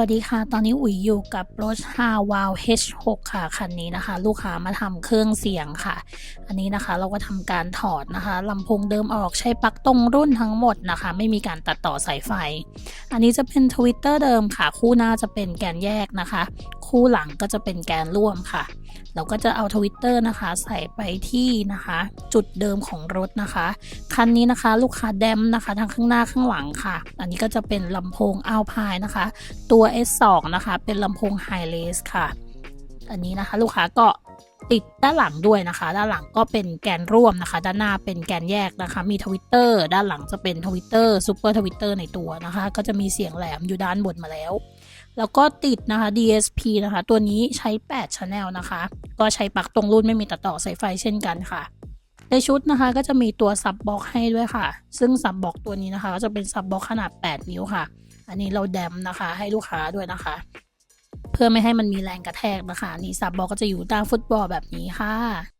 วัสดีค่ะ ตอนนี้อุ๋ยอยู่กับรถ h a w a l H6 ค่ะ คันนี้นะคะ ลูกค้ามาทำเครื่องเสียงค่ะ อันนี้นะคะเราก็ทำการถอดนะคะลำโพงเดิมออกใช้ปลั๊กตรงรุ่นทั้งหมดนะคะ ไม่มีการตัดต่อสายไฟ อันนี้จะเป็นทวิตเตอร์เดิมค่ะ คู่หน้าจะเป็นแกนแยกนะคะ คู่หลังก็จะเป็นแกนร่วมค่ะ เราก็จะเอาทวิตเตอร์นะคะ ใส่ไปที่นะคะ จุดเดิมของรถนะคะ คันนี้นะคะลูกค้าแดมนะคะทั้งข้างหน้าข้างหลังค่ะ อันนี้ก็จะเป็นลำโพงอัลพายนะคะ ตัว S2 นะคะ เป็นลำโพงไฮเลสค่ะ อันนี้นะคะลูกค้าก็ ติดด้านหลังด้วยนะคะ ด้านหลังก็เป็นแกนร่วมนะคะ ด้านหน้าเป็นแกนแยกนะคะ มีทวิตเตอร์ด้านหลังจะเป็นทวิตเตอร์ซูเปอร์ทวิตเตอร์ในตัวนะคะ ก็จะมีเสียงแหลมอยู่ด้านบนมาแล้ว แล้วก็ติดนะคะ DSP นะคะ ตัวนี้ใช้ 8 Channel นะคะ ก็ใช้ปลั๊กตรงรุ่นไม่มีตัดต่อสายไฟเช่นกันค่ะ ในชุดนะคะก็จะมีตัวซับบล็อกให้ด้วยค่ะ ซึ่งซับบล็อกตัวนี้นะคะ ก็จะเป็นซับบล็อกขนาด 8 นิ้วค่ะ อันนี้เราแดมนะคะ ให้ลูกค้าด้วยนะคะ พื่อไม่ให้มันมีแรงกระแทกนะคะนี่ซับบอกก็จะอยู่ด้านฟุตบอลแบบนี้ค่ะ